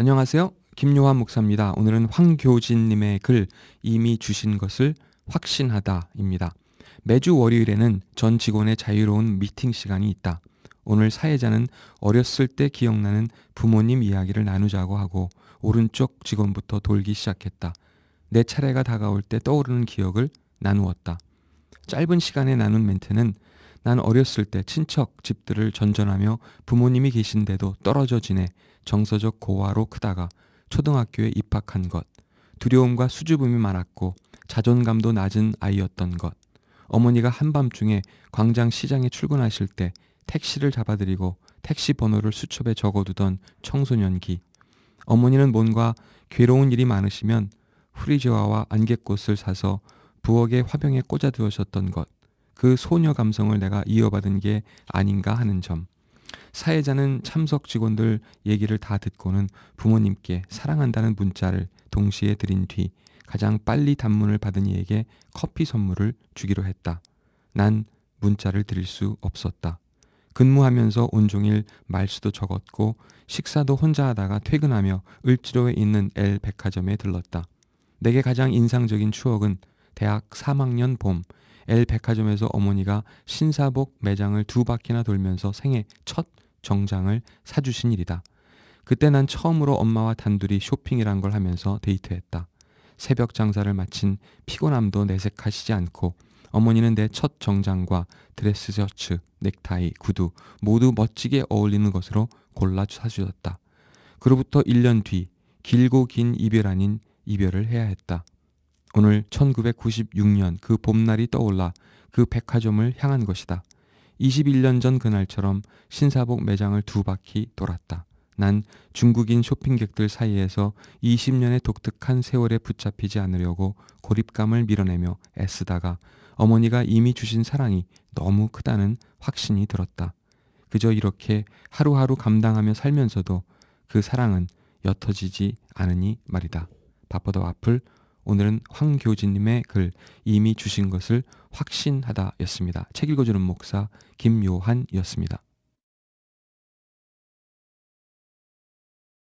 안녕하세요. 김요한 목사입니다. 오늘은 황교진님의 글 이미 주신 것을 확신하다입니다. 매주 월요일에는 전 직원의 자유로운 미팅 시간이 있다. 오늘 사회자는 어렸을 때 기억나는 부모님 이야기를 나누자고 하고 오른쪽 직원부터 돌기 시작했다. 내 차례가 다가올 때 떠오르는 기억을 나누었다. 짧은 시간에 나눈 멘트는 난 어렸을 때 친척 집들을 전전하며 부모님이 계신데도 떨어져 지내 정서적 고아로 크다가 초등학교에 입학한 것, 두려움과 수줍음이 많았고 자존감도 낮은 아이였던 것, 어머니가 한밤중에 광장 시장에 출근하실 때 택시를 잡아드리고 택시 번호를 수첩에 적어두던 청소년기, 어머니는 뭔가 괴로운 일이 많으시면 프리즈와와 안개꽃을 사서 부엌의 화병에 꽂아두셨던 것, 그 소녀 감성을 내가 이어받은 게 아닌가 하는 점. 사회자는 참석 직원들 얘기를 다 듣고는 부모님께 사랑한다는 문자를 동시에 드린 뒤 가장 빨리 단문을 받은 이에게 커피 선물을 주기로 했다. 난 문자를 드릴 수 없었다. 근무하면서 온종일 말수도 적었고 식사도 혼자 하다가 퇴근하며 을지로에 있는 L 백화점에 들렀다. 내게 가장 인상적인 추억은 대학 3학년 봄 L 백화점에서 어머니가 신사복 매장을 두 바퀴나 돌면서 생애 첫 정장을 사주신 일이다. 그때 난 처음으로 엄마와 단둘이 쇼핑이란 걸 하면서 데이트했다. 새벽 장사를 마친 피곤함도 내색하시지 않고 어머니는 내 첫 정장과 드레스 셔츠, 넥타이, 구두 모두 멋지게 어울리는 것으로 골라 사주셨다. 그로부터 1년 뒤 길고 긴 이별 아닌 이별을 해야 했다. 오늘 1996년 그 봄날이 떠올라 그 백화점을 향한 것이다. 21년 전 그날처럼 신사복 매장을 두 바퀴 돌았다. 난 중국인 쇼핑객들 사이에서 20년의 독특한 세월에 붙잡히지 않으려고 고립감을 밀어내며 애쓰다가 어머니가 이미 주신 사랑이 너무 크다는 확신이 들었다. 그저 이렇게 하루하루 감당하며 살면서도 그 사랑은 옅어지지 않으니 말이다. 바빠도 앞을 오늘은 황교진님의 글 이미 주신 것을 확신하다였습니다. 책 읽어주는 목사 김요한이었습니다.